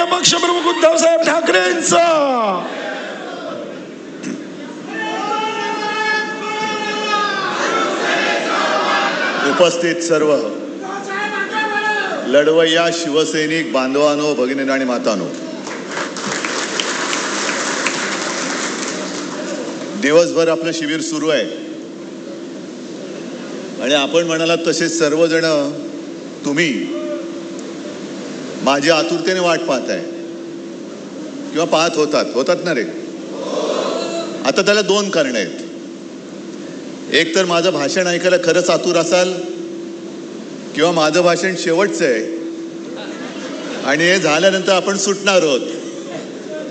माननीय पक्षप्रमुख उद्धवसाहेब ठाकरेंचा. उपस्थित सर्व लढवय्या शिवसैनिक बांधवानो भगिनी आणि मातानो. दिवसभर आपलं शिबिर सुरू आहे. आणि आपण म्हणालात तसे सर्वजण तुम्ही माझी आतुरतेने वाट पाहत आहे. किंवा पाहत होतात. होतात ना रे. आता त्याला दोन कारण आहेत. एक तर माझं भाषण ऐकायला खरंच आतुर असाल किंवा माझं भाषण शेवटचं आहे. आणि हे झाल्यानंतर आपण सुटणार आहोत.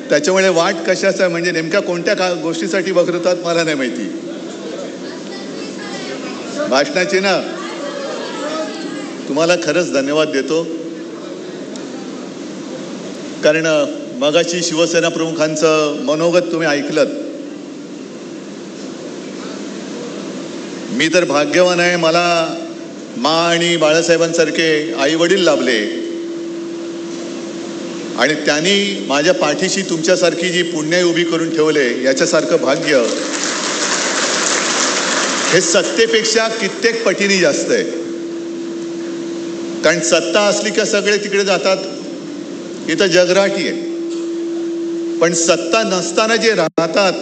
त्याच्यामुळे वाट कशाचं आहे? म्हणजे नेमक्या कोणत्या का गोष्टीसाठी बघतात मला नाही माहिती. भाषणाची ना. तुम्हाला खरंच धन्यवाद देतो. कारण मगाशी शिवसेना प्रमुखांचं मनोगत तुम्ही ऐकलं मी तर भाग्यवान आहे मला मा आणि बाळासाहेबांसारखे आई वडील लाभले. आणि त्यांनी माझ्या पाठीशी तुमच्यासारखी जी पुण्याई उभी करून ठेवले याच्यासारखं भाग्य हे सत्तेपेक्षा कित्येक पटीने जास्त आहे. कारण सत्ता असली का सगळे तिकडे जातात इथं जगराटी आहे. पण सत्ता नसताना जे राहतात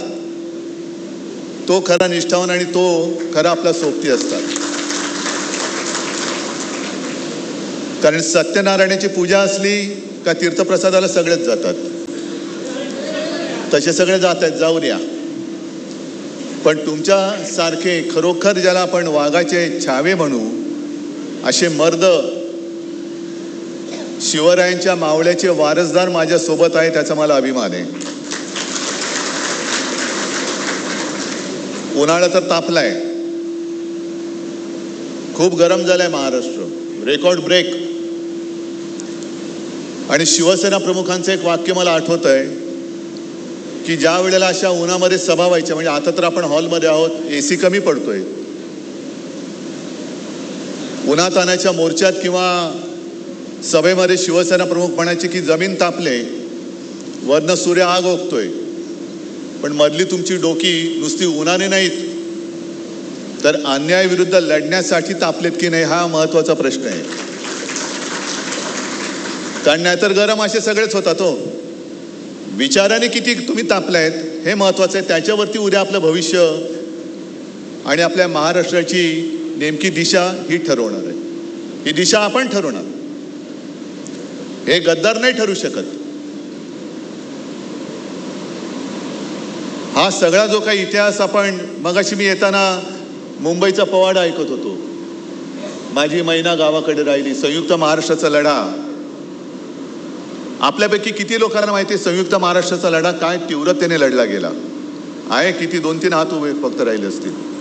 तो खरा निष्ठावान आणि तो खरा आपला सोबती असतात. कारण सत्यनारायणाची पूजा असली का तीर्थप्रसादाला सगळेच जातात. तसे सगळे जात आहेत जाऊ द्या. पण तुमच्या सारखे खरोखर ज्याला आपण वाघाचे छावे म्हणू असे मर्द शिवरायांच्या मावळ्याचे वारसदार माझ्यासोबत आहे त्याचा मला अभिमान आहे. उन्हाळा तर तापलाय. खूप गरम झालाय महाराष्ट्र. रेकॉर्ड ब्रेक आणि शिवसेना प्रमुखांचं एक वाक्य मला आठवत आहे की ज्या वेळेला अशा उन्हामध्ये सभा व्हायच्या म्हणजे आता तर आपण हॉलमध्ये आहोत ए सी कमी पडतोय. उन्हातानाच्या मोर्चात किंवा सभेमध्ये शिवसेना प्रमुख म्हणायचे की जमीन तापले वरनं सूर्य आग ओकतोय. पण मधली तुमची डोकी नुसती उन्हाने नाहीत. तर अन्यायाविरुद्ध लढण्यासाठी तापलेत की नाही हा महत्त्वाचा प्रश्न आहे. कारण नाहीतर गरम असे सगळेच होतात हो. विचाराने किती तुम्ही तापलायत हे महत्वाचं आहे. त्याच्यावरती उद्या आपलं भविष्य आणि आपल्या महाराष्ट्राची नेमकी दिशा ही ठरवणार आहे. ही दिशा आपण ठरवणार. हे गद्दार नाही ठरू शकत. हा सगळा जो काही इतिहास आपण मगाशी मी येताना मुंबईचा पवाडा ऐकत होतो. माझी मैना गावाकडे राहिली संयुक्त महाराष्ट्राचा लढा. आपल्यापैकी किती लोकांना माहिती आहे संयुक्त महाराष्ट्राचा लढा काय तीव्रतेने लढला गेला? आहे किती दोन तीन हात उभे फक्त राहिले असतील.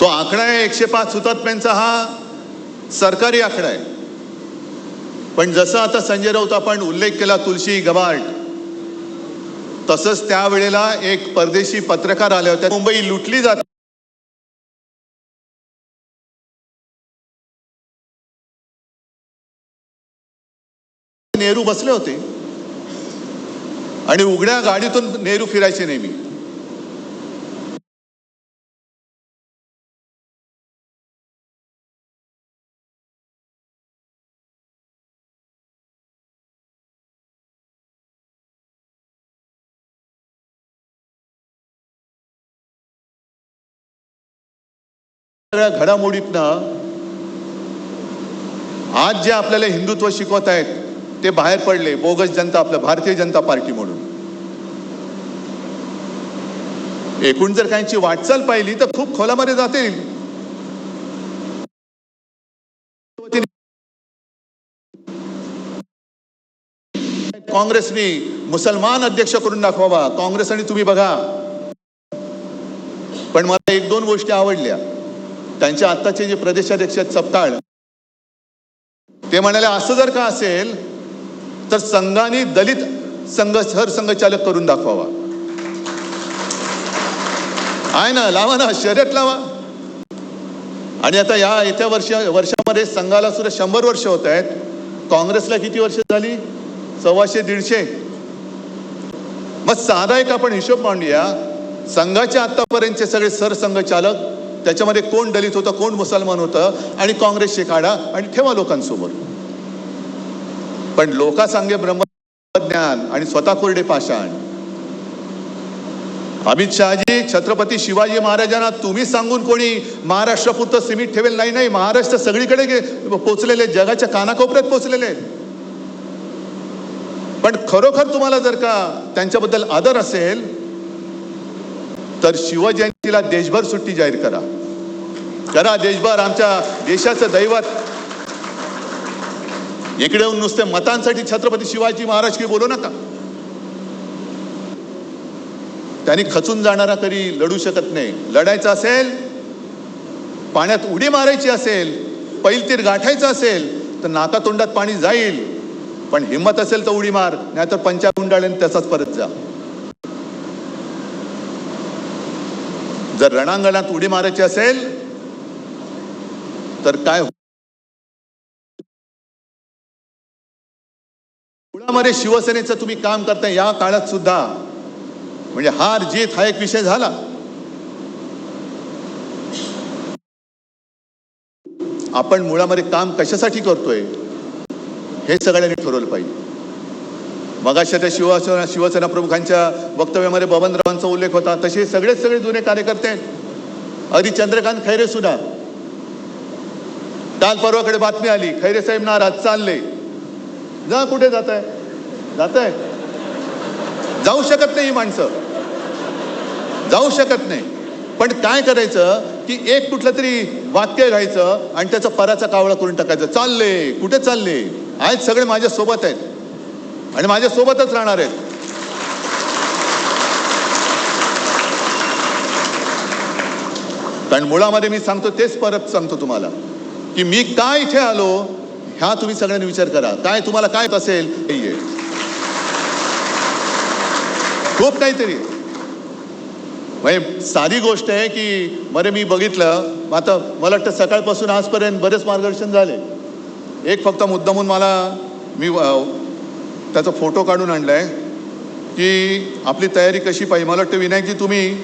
तो आकडा आहे एकशे पाच हुतात्म्यांचा हा सरकारी आकडा आहे. पण जसं आता संजय राऊत आपण उल्लेख केला तुलसी गबाड तसंच त्यावेळेला एक परदेशी पत्रकार आले होते. मुंबई लुटली जाते. नेहरू बसले होते. आणि उघड्या गाडीतून नेहरू फिरायचे नेहमी. सगळ्या घडामोडीतनं आज जे आपल्याला हिंदुत्व शिकवत आहेत ते बाहेर पडले बोगस जनता आपलं भारतीय जनता पार्टी म्हणून. एकूण जर काहींची वाटचाल पाहिली तर खूप खोलामध्ये जातील. काँग्रेसनी मुसलमान अध्यक्ष करून दाखवावा काँग्रेस आणि तुम्ही बघा. पण मला एक दोन गोष्टी आवडल्या. त्यांच्या आत्ताचे जे प्रदेशाध्यक्ष आहेत ते म्हणाले असं जर का असेल तर संघाने दलित संघ सरसंघचालक करून दाखवावा. आहे ना लावा ना शर्यत लावा. आणि आता या येत्या वर्ष वर्षामध्ये संघाला सुद्धा शंभर वर्ष होत आहेत. काँग्रेसला किती वर्ष झाली? सव्वाशे दीडशे. मग साधा एक आपण हिशोब मांडूया. संघाचे आतापर्यंतचे सगळे सरसंघचालक त्याच्यामध्ये कोण दलित होतं कोण मुसलमान होतं आणि काँग्रेसचे काढा आणि ठेवा लोकांसमोर. पण लोकांसांगे ब्रह्मज्ञान आणि स्वतः कोरडे पाषाण. अमित शहाजी छत्रपती शिवाजी महाराजांना तुम्ही सांगून कोणी महाराष्ट्रापुरतं सीमित ठेवेल? नाही नाही महाराष्ट्र सगळीकडे गे- पोचलेले जगाच्या कानाकोपऱ्यात पोचलेले पण खरोखर तुम्हाला जर का त्यांच्याबद्दल आदर असेल तर शिवजयंतीला देशभर सुट्टी जाहीर करा. करा देशभर आमच्या देशाचं दैवत. इकडे येऊन नुसते मतांसाठी छत्रपती शिवाजी महाराज की बोलू नका. त्यांनी खचून जाणारा तरी लढू शकत नाही. लढायचं असेल पाण्यात उडी मारायची असेल पैलतीर गाठायचं असेल तर नाका तोंडात पाणी जाईल. पण हिंमत असेल तर उडी मार नाहीतर पंचा गुंडाळेन तसाच परत जा. जर रणांगणात उडी मारायची असेल तर काय हो- मुळामध्ये शिवसेनेचं तुम्ही काम करताय या काळात सुद्धा. म्हणजे हार जीत हा एक विषय झाला. आपण मुळामध्ये काम कशासाठी करतोय हे सगळ्यांनी ठरवलं पाहिजे. मगाशी त्या शिवसेना शिवसेना प्रमुखांच्या वक्तव्यामध्ये बबनरावांचा उल्लेख होता तसे सगळेच सगळे जुने कार्यकर्ते आहेत. अगदी चंद्रकांत खैरे सुद्धा. काल परवाकडे बातमी आली. खैरे साहेब नाराज चालले. जा कुठे जात आहे जात आहे जाऊ शकत नाही ही माणसं. जाऊ शकत नाही. पण काय करायचं की एक कुठलं तरी वाक्य घ्यायचं आणि त्याचा पराचा कावळा करून टाकायचं. चालले. कुठे चालले? आहेत सगळे माझ्या सोबत आहेत. आणि माझ्या सोबतच राहणार आहेत. कारण मुळामध्ये मी सांगतो तेच परत सांगतो तुम्हाला. की मी काय इथे आलो ह्या तुम्ही सगळ्यांनी विचार करा. काय तुम्हाला काय असेल नाहीये खूप काहीतरी. आहे. म्हणजे साधी गोष्ट आहे की मध्ये मी बघितलं आता मला वाटतं सकाळपासून आजपर्यंत बरेच मार्गदर्शन झाले. एक फक्त मुद्दामून मला मी त्याचा फोटो काढून आणलाय की आपली तयारी कशी पाहिजे. मला वाटतं विनायकजी तुम्ही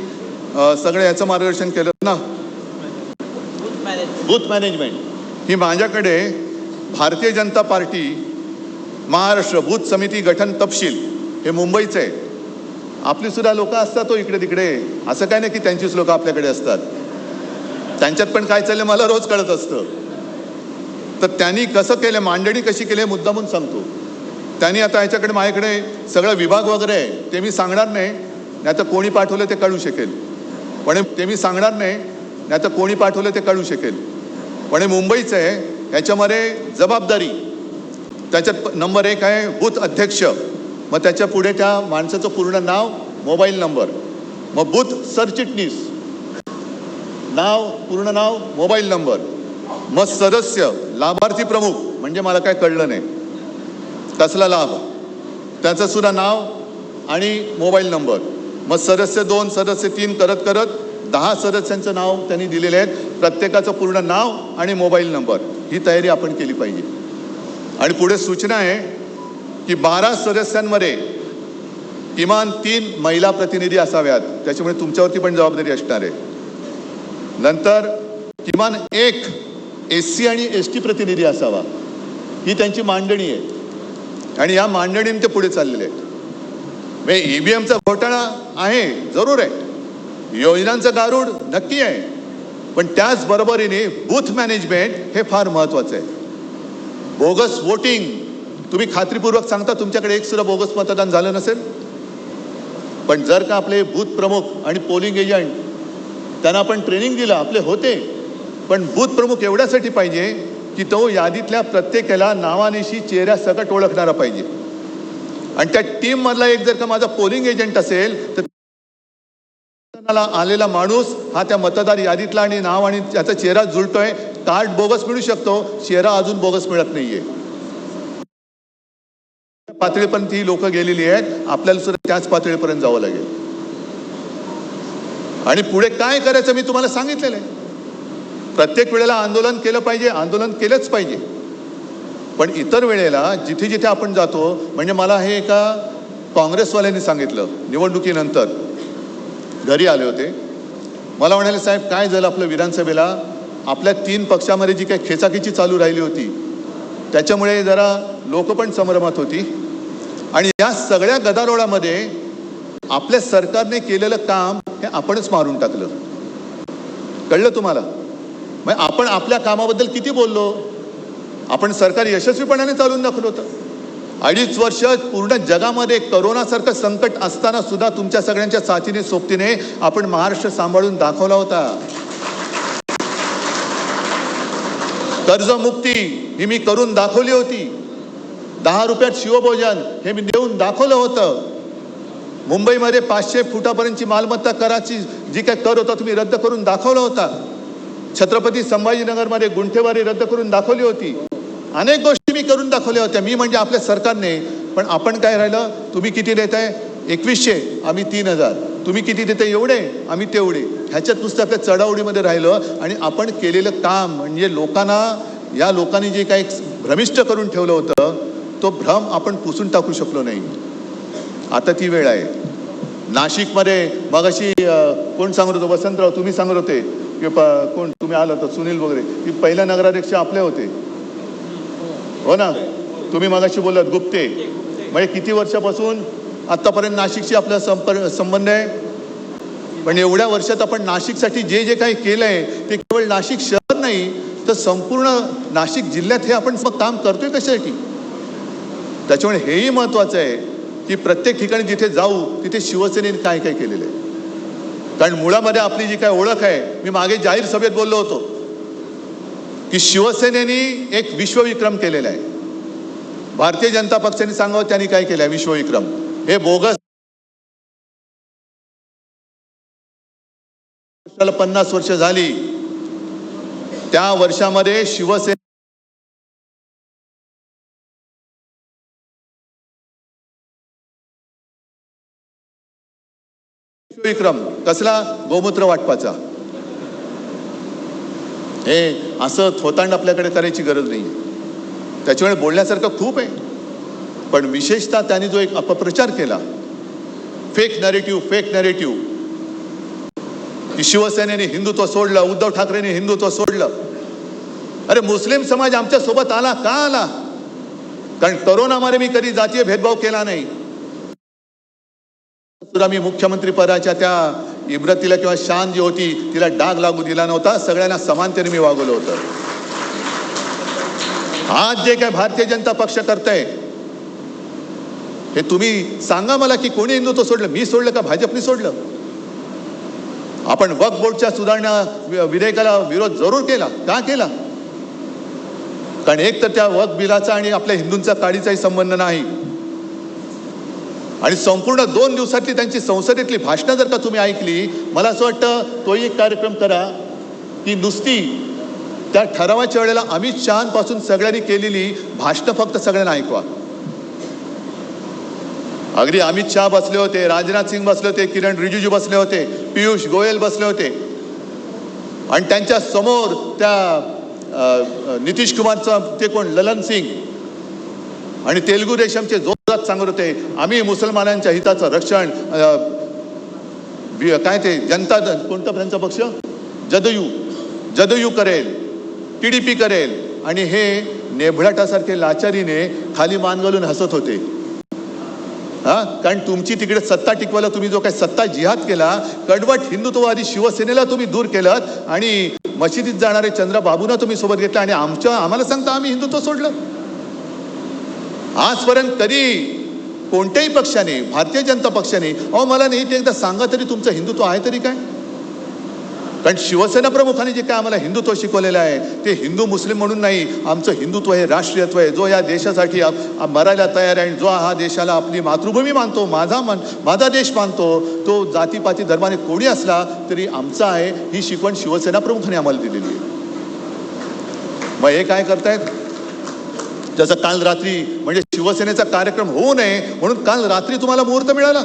सगळं याचं मार्गदर्शन केलं ना? बूथ मॅनेजमेंट ही माझ्याकडे भारतीय जनता पार्टी महाराष्ट्र बूथ समिती गठन तपशील हे मुंबईचं आहे. आपली सुद्धा असतात तो इकडे तिकडे. असं काय नाही की त्यांचीच लोकं आपल्याकडे असतात. त्यांच्यात पण काय चाललं मला रोज कळत असतं. तर त्यांनी कसं केलं मांडणी कशी केली मुद्दा म्हणून सांगतो. त्यांनी आता ह्याच्याकडे माझ्याकडे सगळं विभाग वगैरे आहे ते मी सांगणार नाही. नाही तर कोणी पाठवलं ते कळू शकेल. पण ते मी सांगणार नाही नाही तर कोणी पाठवलं ते कळू शकेल. पण हे मुंबईचं आहे. ह्याच्यामध्ये जबाबदारी. त्याच्यात नंबर एक आहे बूथ अध्यक्ष. मग त्याच्या पुढे त्या माणसाचं पूर्ण नाव मोबाईल नंबर. मग बूथ सरचिटणीस. नाव पूर्ण नाव मोबाईल नंबर. मग सदस्य लाभार्थी प्रमुख म्हणजे मला काय कळलं नाही. कसला लाभ. त्याचं सुद्धा नाव आणि मोबाईल नंबर. मग सदस्य दोन सदस्य तीन करत करत दहा सदस्यांचं नाव त्यांनी दिलेले आहेत. प्रत्येकाचं पूर्ण नाव आणि मोबाईल नंबर ही तयारी आपण केली पाहिजे. आणि पुढे सूचना आहे की बारा सदस्यांमध्ये किमान तीन महिला प्रतिनिधी असाव्यात त्याच्यामुळे तुमच्यावरती पण जबाबदारी असणार आहे. नंतर किमान एक एस सी आणि एस टी प्रतिनिधी असावा ही त्यांची मांडणी आहे. आणि या मांडणीने ते पुढे चाललेले आहेत. म्हणजे ईव्हीएमचा घोटाळा आहे जरूर आहे. योजनांचं गारूड नक्की आहे. पण त्याच बरोबरीने बूथ मॅनेजमेंट हे फार महत्वाचं आहे. बोगस वोटिंग तुम्ही खात्रीपूर्वक सांगता तुमच्याकडे एक सुद्धा बोगस मतदान झालं नसेल? पण जर का आपले बूथ प्रमुख आणि पोलिंग एजंट त्यांना आपण ट्रेनिंग दिलं आपले होते पण बूथ प्रमुख एवढ्यासाठी पाहिजे की तो यादीतल्या प्रत्येकाला नावानेशी चेहऱ्या सकट ओळखणारा पाहिजे. आणि त्या टीममधला एक जर का माझा पोलिंग एजंट असेल तर मतदानाला आलेला माणूस हा त्या मतदार यादीतला आणि नाव आणि त्याचा चेहरा जुळतोय. कार्ड बोगस मिळू शकतो. चेहरा अजून बोगस मिळत नाहीये. पातळीपर्यंत ही लोक गेलेली आहेत. आपल्याला सुद्धा त्याच पातळीपर्यंत जावं लागेल. आणि पुढे काय करायचं मी तुम्हाला सांगितलेलं आहे. प्रत्येक वेळेला आंदोलन केलं पाहिजे. आंदोलन केलंच पाहिजे. पण इतर वेळेला जिथे जिथे आपण जातो म्हणजे मला हे एका काँग्रेसवाल्यांनी सांगितलं निवडणुकीनंतर. घरी आले होते. मला म्हणाले साहेब काय झालं आपलं विधानसभेला? आपल्या तीन पक्षामध्ये जी काही खेचाखेची चालू राहिली होती त्याच्यामुळे जरा लोक पण संभ्रमात होती. आणि या सगळ्या गदारोळामध्ये आपल्या सरकारने केलेलं काम हे आपणच मारून टाकलं. कळलं तुम्हाला? मग आपण आपल्या कामाबद्दल किती बोललो? आपण सरकार यशस्वीपणाने चालून दाखवलं होतं. अडीच वर्ष पूर्ण जगामध्ये करोनासारखं संकट असताना सुद्धा तुमच्या सगळ्यांच्या साथीने सोबतीने आपण महाराष्ट्र सांभाळून दाखवला होता. कर्जमुक्ती ही मी करून दाखवली होती. दहा रुपयात शिवभोजन हे मी देऊन दाखवलं होतं. मुंबईमध्ये पाचशे फुटापर्यंतची मालमत्ता कराची जी काय कर होता तुम्ही रद्द करून दाखवला होता. छत्रपती संभाजीनगरमध्ये गुंठेवारी रद्द करून दाखवली होती. अनेक गोष्टी मी करून दाखवल्या होत्या. मी म्हणजे आपल्या सरकारने. पण आपण काय राहिलं? तुम्ही किती देत आहे एकवीसशे. आम्ही तीन हजार. तुम्ही किती देते एवढे. आम्ही तेवढे. ह्याच्यात नुसतं आपल्या चढावडीमध्ये राहिलं आणि आपण केलेलं काम म्हणजे लोकांना या लोकांनी जे काही भ्रमिष्ट करून ठेवलं होतं तो भ्रम आपण पुसून टाकू शकलो नाही. आता ती वेळ आहे. नाशिकमध्ये मगाशी कोण सांगत होतं? वसंतराव तुम्ही सांगत होते. की प कोण तुम्ही आलं होतं? सुनील वगैरे. की पहिल्या नगराध्यक्ष आपले होते. हो ना? तुम्ही मगाशी बोलत गुप्ते. म्हणजे किती वर्षापासून आत्तापर्यंत नाशिकशी आपला संपर्क संबंध आहे? पण एवढ्या वर्षात आपण नाशिकसाठी जे जे काही केलं आहे ते केवळ नाशिक शहर नाही तर संपूर्ण नाशिक जिल्ह्यात हे आपण मग काम करतोय कशासाठी? त्याच्यामुळे हेही महत्त्वाचं आहे की प्रत्येक ठिकाणी जिथे जाऊ तिथे शिवसेनेने काय काय केलेलं आहे. कारण मुळामध्ये आपली जी काय ओळख आहे मी मागे जाहीर सभेत बोललो होतो. की शिवसेनेने एक विश्वविक्रम केलेला आहे. भारतीय जनता पक्षाने सांगावं त्यांनी काय केलं आहे विश्वविक्रम. हे बोगस पन्नास वर्ष झाली. त्या वर्षामध्ये शिवसेना विक्रम कसला? गोमूत्र वाटपाचा. हे असं थोतांड आपल्याकडे करायची गरज नाही. त्याच्यामुळे बोलण्यासारखं खूप आहे. पण विशेषतः त्यांनी जो एक अपप्रचार केला फेक नॅरेटिव्ह फेक नॅरेटिव्ह की शिवसेनेने हिंदुत्व सोडलं उद्धव ठाकरेने हिंदुत्व सोडलं. अरे मुस्लिम समाज आमच्यासोबत आला का आला? कारण करोनामध्ये मी कधी जातीय भेदभाव केला नाही. सुद्धा मी मुख्यमंत्री पदाच्या त्या इब्रतीला किंवा शान जी होती तिला डाग लागू दिला नव्हता. सगळ्यांना समानतेने मी वागवलं होतं. आज जे काय भारतीय जनता पक्ष करतंय हे तुम्ही सांगा मला की कोणी हिंदुत्व सोडलं? मी सोडलं का भाजपने सोडलं? आपण वक्फ बोर्डच्या सुधारणा विधेयकाला विरोध जरूर केला. का केला? कारण एक तर त्या वक्फ बिलाचा आणि आपल्या हिंदूंचा काडीचाही संबंध नाही. आणि संपूर्ण दोन दिवसातली त्यांची संसदेतली भाषणं जर का तुम्ही ऐकली मला असं वाटतं तोही एक कार्यक्रम करा की नुसती त्या ठरावाच्या वेळेला अमित शहापासून सगळ्यांनी केलेली भाषणं फक्त सगळ्यांना ऐकवा. अगदी अमित शहा बसले होते राजनाथ सिंग बसले होते किरण रिजिजू बसले होते पियुष गोयल बसले होते. आणि त्यांच्यासमोर त्या नितीश कुमारचं ते कोण ललन सिंग. आणि तेलुगू देशमचे जोरात सांगत होते आम्ही मुसलमानांच्या हिताचं रक्षण काय ते जनता दल कोणता त्यांचा पक्ष? जदयू जदयू करेल टी डी पी करेल. आणि हे नेभळाटासारखे लाचारीने खाली मान घालून हसत होते. हा? कारण तुमची तिकडे सत्ता टिकवायला तुम्ही जो काही सत्ता जिहाद केला कडवट हिंदुत्ववादी शिवसेनेला तुम्ही दूर केलं आणि मशिदीत जाणारे चंद्रबाबूंना तुम्ही सोबत घेतलं आणि आमच्या आम्हाला सांगता आम्ही हिंदुत्व सोडलं. आजपर्यंत कधी कोणत्याही पक्षाने भारतीय जनता पक्षाने अहो मला नाही ते एकदा सांगा तरी तुमचं हिंदुत्व आहे तरी काय? कारण शिवसेना प्रमुखाने जे काय आम्हाला हिंदुत्व शिकवलेलं आहे ते हिंदू मुस्लिम म्हणून नाही आमचं हिंदुत्व हे राष्ट्रीयत्व आहे. जो या देशासाठी मरायला तयार आहे आणि जो हा देशाला आपली मातृभूमी मानतो माझा मान माझा देश मानतो तो जातीपाती धर्माने कोणी असला तरी आमचा आहे ही शिकवण शिवसेना प्रमुखाने आम्हाला दिलेली आहे. मग हे काय करतायत? ज्याचा काल रात्री म्हणजे शिवसेनेचा कार्यक्रम होऊ नये म्हणून काल रात्री तुम्हाला मुहूर्त मिळाला.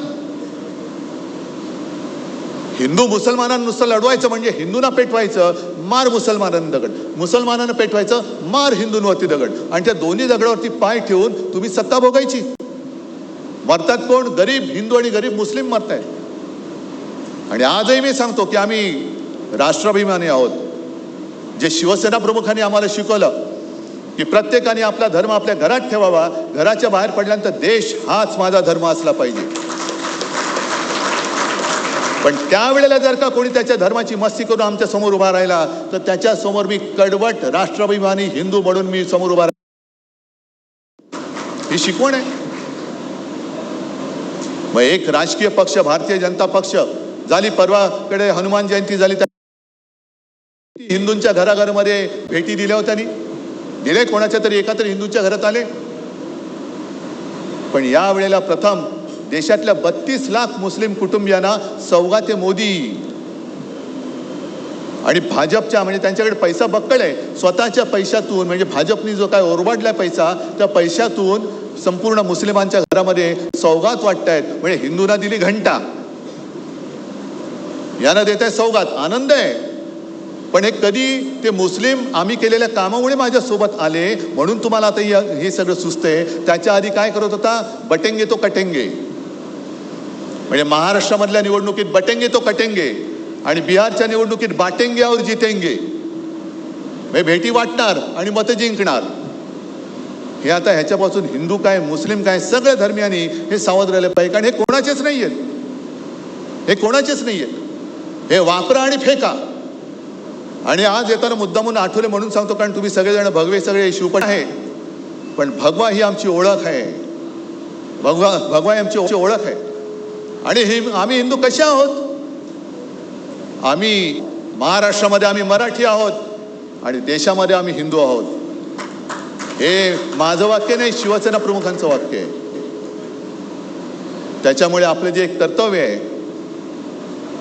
हिंदू मुसलमानांनुसतं लढवायचं म्हणजे हिंदूंना पेटवायचं मार मुसलमानांना दगड. मुसलमानांना पेटवायचं मार हिंदूंवरती दगड. आणि त्या दोन्ही दगडावरती पाय ठेवून तुम्ही सत्ता भोगायची. मरतात कोण? गरीब हिंदू आणि गरीब मुस्लिम मरताय आणि आजही मी सांगतो की आम्ही राष्ट्राभिमानी आहोत. जे शिवसेना प्रमुखांनी आम्हाला शिकवलं की प्रत्येकाने आपला धर्म आपल्या घरात ठेवावा. घराच्या बाहेर पडल्यानंतर देश हाच माझा धर्म असला पाहिजे. पण त्यावेळेला जर का कोणी त्याच्या धर्माची मस्ती करून आमच्यासमोर उभा राहिला तर त्याच्यासमोर मी कडवट राष्ट्राभिमानी हिंदू म्हणून मी समोर उभा राहिला. ही शिकवण आहे. मग एक राजकीय पक्ष भारतीय जनता पक्ष झाली परवाकडे हनुमान जयंती झाली त्या हिंदूंच्या घराघरामध्ये भेटी दिल्या होत्या गेले दिले कोणाच्या तरी? एका तरी हिंदूंच्या घरात आले. पण या वेळेला प्रथम देशातल्या बत्तीस लाख मुस्लिम कुटुंबियांना सौगाते मोदी. आणि भाजपच्या म्हणजे त्यांच्याकडे पैसा बक्कळ आहे. स्वतःच्या पैशातून म्हणजे भाजपनी जो काय ओरबाडलाय पैसा त्या पैशातून संपूर्ण मुस्लिमांच्या घरामध्ये सौगात वाटतायत. म्हणजे हिंदूंना दिली घंटा. यांना देत आहे सौगात. आनंद आहे. पण हे कधी ते मुस्लिम आम्ही केलेल्या कामामुळे माझ्यासोबत आले म्हणून तुम्हाला आता हे हे सगळं सुचतंय त्याच्या आधी काय करत होता? बटेंगे तो कटेंगे. म्हणजे महाराष्ट्रामधल्या निवडणुकीत बटेंगे तो कटेंगे आणि बिहारच्या निवडणुकीत बाटेंगे और जितेंगे. म्हणजे भेटी वाटणार आणि मतं जिंकणार. हे आता ह्याच्यापासून हिंदू काय मुस्लिम काय सगळ्या धर्मियांनी हे सावध राहिले पाहिजे. कारण हे कोणाचेच नाही आहेत हे कोणाचेच नाही आहेत हे वापरा आणि फेका. आणि आज येताना मुद्दामून आठवले म्हणून सांगतो कारण तुम्ही सगळेजण भगवे सगळे शिवपण आहे. पण भगवा ही आमची ओळख आहे. भगवा भगवा ही आमची ओळख आहे. आणि हे आम्ही हिंदू कसे आहोत? आम्ही महाराष्ट्रामध्ये आम्ही मराठी आहोत आणि देशामध्ये आम्ही हिंदू आहोत. हे माझं वाक्य नाही शिवसेना प्रमुखांचं वाक्य आहे. त्याच्यामुळे आपलं जे एक कर्तव्य आहे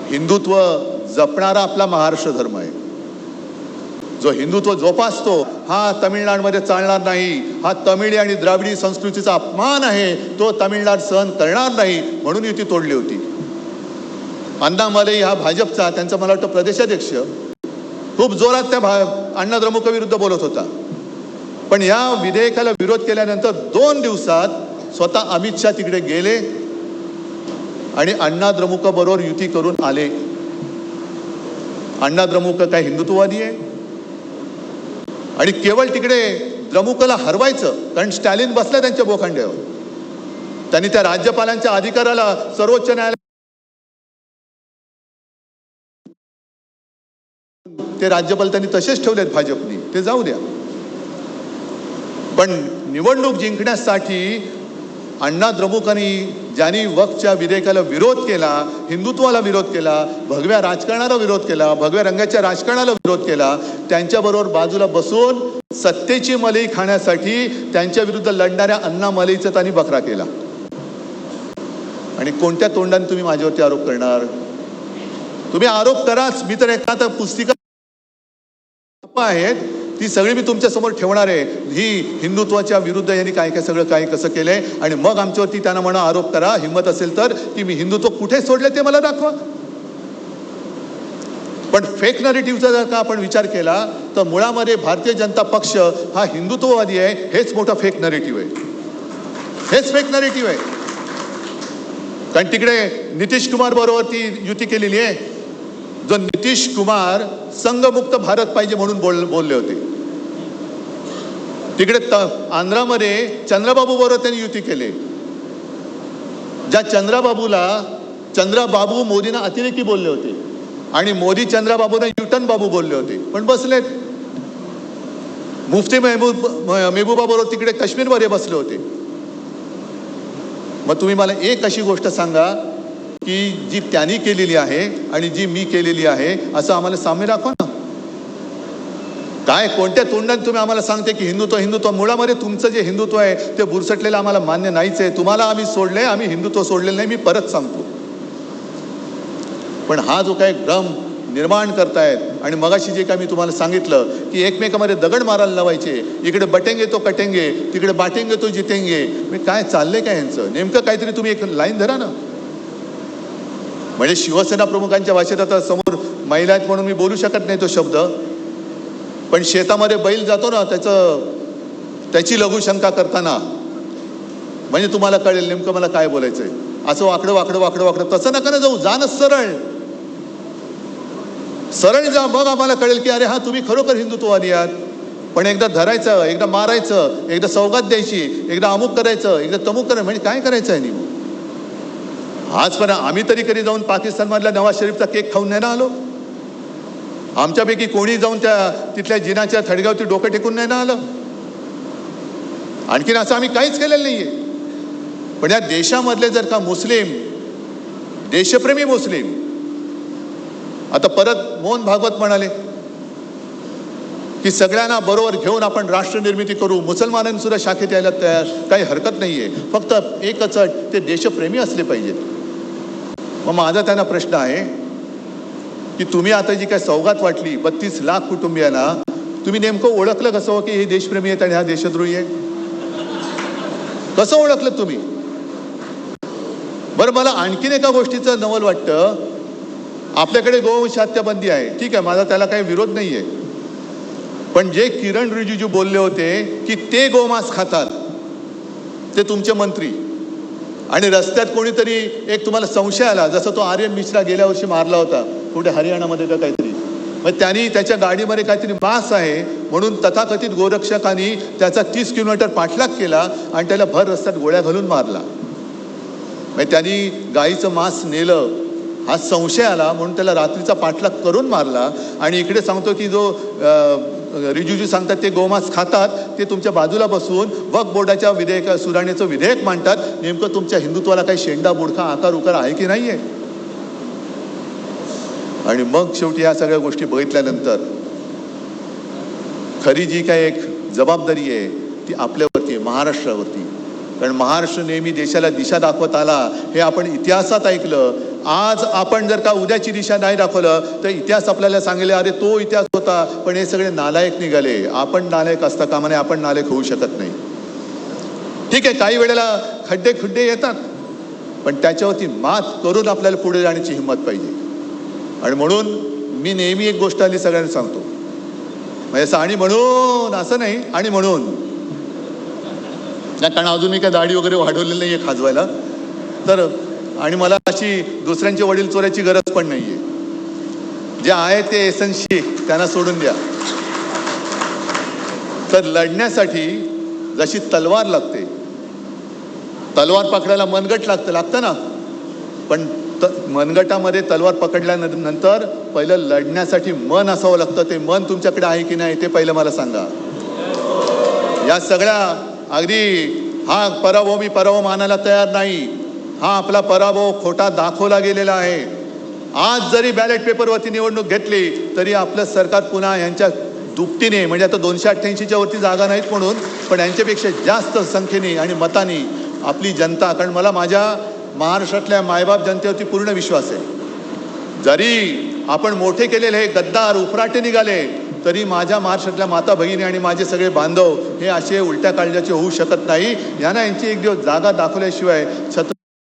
हिंदुत्व जपणारा आपला महाराष्ट्र धर्म आहे. जो हिंदुत्व जोपासतो हा तमिळनाडूमध्ये चालणार नाही. हा तमिळी आणि द्राविडी संस्कृतीचा अपमान आहे. तो तमिळनाड सहन करणार नाही म्हणून युती तोडली होती. अण्णामलई हा भाजपचा त्यांचा मला वाटतं प्रदेशाध्यक्ष. खूप जोरात त्या भा अण्णा द्रमुक विरुद्ध बोलत होता. पण या विधेयकाला विरोध केल्यानंतर दोन दिवसात स्वतः अमित शहा तिकडे गेले आणि अण्णा बरोबर युती करून आले. अण्णा द्रमुक काय हिंदुत्ववादी आहे? आणि केवळ तिकडे द्रमुकला हरवायचं कारण स्टॅलिन बसला त्यांच्या बोखांड्यावर. त्यांनी त्या राज्यपालांच्या अधिकाराला सर्वोच्च न्यायालय ते राज्यपाल त्यांनी तसेच ठेवलेत भाजपनी. ते जाऊ द्या. पण निवडणूक जिंकण्यासाठी अण्णा द्रमुकांनी ज्यांनी वक्फच्या विधेयकाला विरोध केला हिंदुत्वाला विरोध केला भगव्या राजकारणाला विरोध केला भगव्या रंगाच्या राजकारणाला विरोध केला त्यांच्याबरोबर बाजूला बसून सत्तेची मलई खाण्यासाठी त्यांच्या विरुद्ध लढणाऱ्या अण्णा मलईचा त्यांनी बकरा केला. आणि कोणत्या तोंडाने तुम्ही माझ्यावरती आरोप करणार? तुम्ही आरोप कराच मी तर एका पुस्तिका आहेत. ती सगळी मी तुमच्यासमोर ठेवणार आहे. ही हिंदुत्वाच्या विरुद्ध यांनी काय काय सगळं काय कसं केलं आहे आणि मग आमच्यावरती त्यांना म्हणा आरोप करा हिंमत असेल तर की मी हिंदुत्व कुठे सोडले ते मला दाखवा. पण फेक नरेटिव्हचा जर का आपण विचार केला तर मुळामध्ये भारतीय जनता पक्ष हा हिंदुत्ववादी आहे हेच मोठा फेक नरेटिव्ह आहे. हेच फेक नरेटिव्ह आहे. कारण तिकडे नितीश कुमार बरोबर ती युती केलेली आहे. जो नितीश कुमार संघमुक्त भारत पाहिजे म्हणून बोल बोलले होते. तिकडे त आंध्रामध्ये चंद्राबाबू बरोबर त्यांनी युती केली. ज्या चंद्राबाबूला चंद्राबाबू मोदींना अतिरेकी बोलले होते आणि मोदी चंद्रबाबूंना युटन बाबू बोलले होते. पण बसलेत. मुफ्ती मेहबूब मेहबूबा बरोबर तिकडे काश्मीरमध्ये बसले होते. मग तुम्ही मला एक अशी गोष्ट सांगा की जी त्यांनी केलेली आहे आणि जी मी केलेली आहे असं आम्हाला साम्य दाखवा ना. काय कोणत्या तोंडाने तुम्ही आम्हाला सांगते की हिंदुत्व हिंदुत्व? मुळामध्ये तुमचं जे हिंदुत्व आहे ते बुरसटलेलं आम्हाला मान्य नाहीच आहे. तुम्हाला आम्ही सोडले आम्ही हिंदुत्व सोडलेलं नाही मी परत सांगतो. पण हा जो काय भ्रम निर्माण करतायत आणि मगाशी जे काय मी तुम्हाला सांगितलं की एकमेकामध्ये दगड मारायला लावायचे इकडे बटेंगे तो कटेंगे तिकडे बाटेंगे तो जितेंगे मी काय चाललंय काय यांचं नेमकं काहीतरी तुम्ही एक लाईन धरा ना. म्हणजे शिवसेना प्रमुखांच्या भाषेत आता समोर महिला आहेत म्हणून मी बोलू शकत नाही तो शब्द. पण शेतामध्ये बैल जातो ना त्याचं त्याची लघुशंका करताना म्हणजे तुम्हाला कळेल नेमकं मला काय बोलायचं आहे असं वाकडं वाकडं वाकडं वाकडं तसं नका ना जाऊ जाणं सरळ. सरळ जा मग आम्हाला कळेल की अरे हा तुम्ही खरोखर हिंदुत्ववादी आहात. पण एकदा धरायचं एकदा मारायचं एकदा सौगात द्यायची एकदा अमुक करायचं एकदा तमुक करायचं म्हणजे काय करायचं आहे आज आजपर्यंत आम्ही तरी कधी जाऊन पाकिस्तानमधल्या नवाज शरीफचा केक खाऊन नाही ना आलो? आमच्यापैकी कोणी जाऊन त्या तिथल्या जिनाच्या थडगावती डोकं टेकून नाही ना आलं? आणखीन असं आम्ही काहीच केलेलं नाही आहे पण या देशामधले जर का मुस्लिम देशप्रेमी मुस्लिम आता परत मोहन भागवत म्हणाले की सगळ्यांना बरोबर घेऊन आपण राष्ट्रनिर्मिती करू मुसलमानांनी सुद्धा शाखेत यायला तयार काही हरकत नाही आहे फक्त एकच ते देशप्रेमी असले पाहिजेत. मग माझा त्यांना प्रश्न आहे की तुम्ही आता जी काय सौगात वाटली बत्तीस लाख कुटुंबियांना तुम्ही नेमकं ओळखलं कसं हो की हे देशप्रेमी आहेत आणि हा देशद्रोही आहे? कसं ओळखलं तुम्ही? बरं मला आणखीन एका गोष्टीचं नवल वाटतं. आपल्याकडे गोवंश हत्याबंदी आहे. ठीक आहे माझा त्याला काही विरोध नाही आहे पण जे किरण रिजिजू बोलले होते की ते गोमांस खातात ते तुमचे मंत्री. आणि रस्त्यात कोणीतरी एक तुम्हाला संशय आला जसं तो आर्यन मिश्रा गेल्या वर्षी मारला होता कुठे हरियाणामध्ये का काहीतरी. मग त्यांनी त्याच्या गाडीमध्ये काहीतरी मास आहे म्हणून तथाकथित गोरक्षकांनी त्याचा तीस किलोमीटर पाठलाग केला आणि त्याला भर रस्त्यात गोळ्या घालून मारला. म्हणजे त्यांनी गाईचं मांस नेलं. हा संशय आला म्हणून त्याला रात्रीचा पाठलाग करून मारला. आणि इकडे सांगतो की जो रिजिजू सांगतात ते गोमांस खातात ते तुमच्या बाजूला बसून वक बोर्डाच्या विधेयक सुधारणेचं विधेयक मांडतात. नेमकं तुमच्या हिंदुत्वाला काही शेंडा बुडखा आकार उकार आहे की नाही आहे आणि मग शेवटी या सगळ्या गोष्टी बघितल्यानंतर खरी जी काय एक जबाबदारी आहे ती आपल्यावरती आहे महाराष्ट्रावरती. कारण महाराष्ट्र नेहमी देशाला दिशा दाखवत आला हे आपण इतिहासात ऐकलं आज आपण जर का उद्याची दिशा नाही दाखवलं तर इतिहास आपल्याला सांगितले अरे तो इतिहास होता पण हे सगळे नालायक निघाले. आपण नालायक असता कामा नये आपण नालायक होऊ शकत नाही. ठीक आहे काही वेळेला खड्डे खुड्डे येतात पण त्याच्यावरती मात करून आपल्याला पुढे जाण्याची हिंमत पाहिजे. आणि म्हणून मी नेहमी एक गोष्ट आली सगळ्यांना सांगतो. म्हणजे असं आणि म्हणून असं नाही आणि म्हणून. कारण अजून मी काय दाढी वगैरे वाढवलेली नाही आहे खाजवायला. तर आणि मला अशी दुसऱ्यांचे वडील चोऱ्याची गरज पण नाही आहे जे आहे ते एसनशी त्यांना सोडून द्या. तर लढण्यासाठी जशी तलवार लागते तलवार पकडायला मनगट लागतं लागतं ना? पण त मनगटामध्ये तलवार पकडल्यानंतर पहिलं लढण्यासाठी मन असावं लागतं ते मन तुमच्याकडे आहे की नाही ते पहिलं मला सांगा. या सगळ्या अगदी हा पराभव मी पराभव मानायला तयार नाही. हा आपला पराभव खोटा दाखवला गेलेला आहे. आज जरी बॅलेट पेपरवरती निवडणूक घेतली तरी आपलं सरकार पुन्हा यांच्या दुपटीने म्हणजे आता दोनशे अठ्ठ्याऐंशीच्या वरती जागा नाहीत म्हणून पण यांच्यापेक्षा जास्त संख्येने आणि मताने आपली जनता कारण मला माझ्या महाराष्ट्रातल्या मायबाप जनतेवरती पूर्ण विश्वास आहे. जरी आपण मोठे केलेले हे गद्दार उफराटे निघाले तरी माझ्या महाराष्ट्रातल्या माता भगिनी आणि माझे सगळे बांधव हे असे उलट्या काळजाचे होऊ शकत नाही. यांना यांची एक दिवस जागा दाखवल्याशिवाय छत्र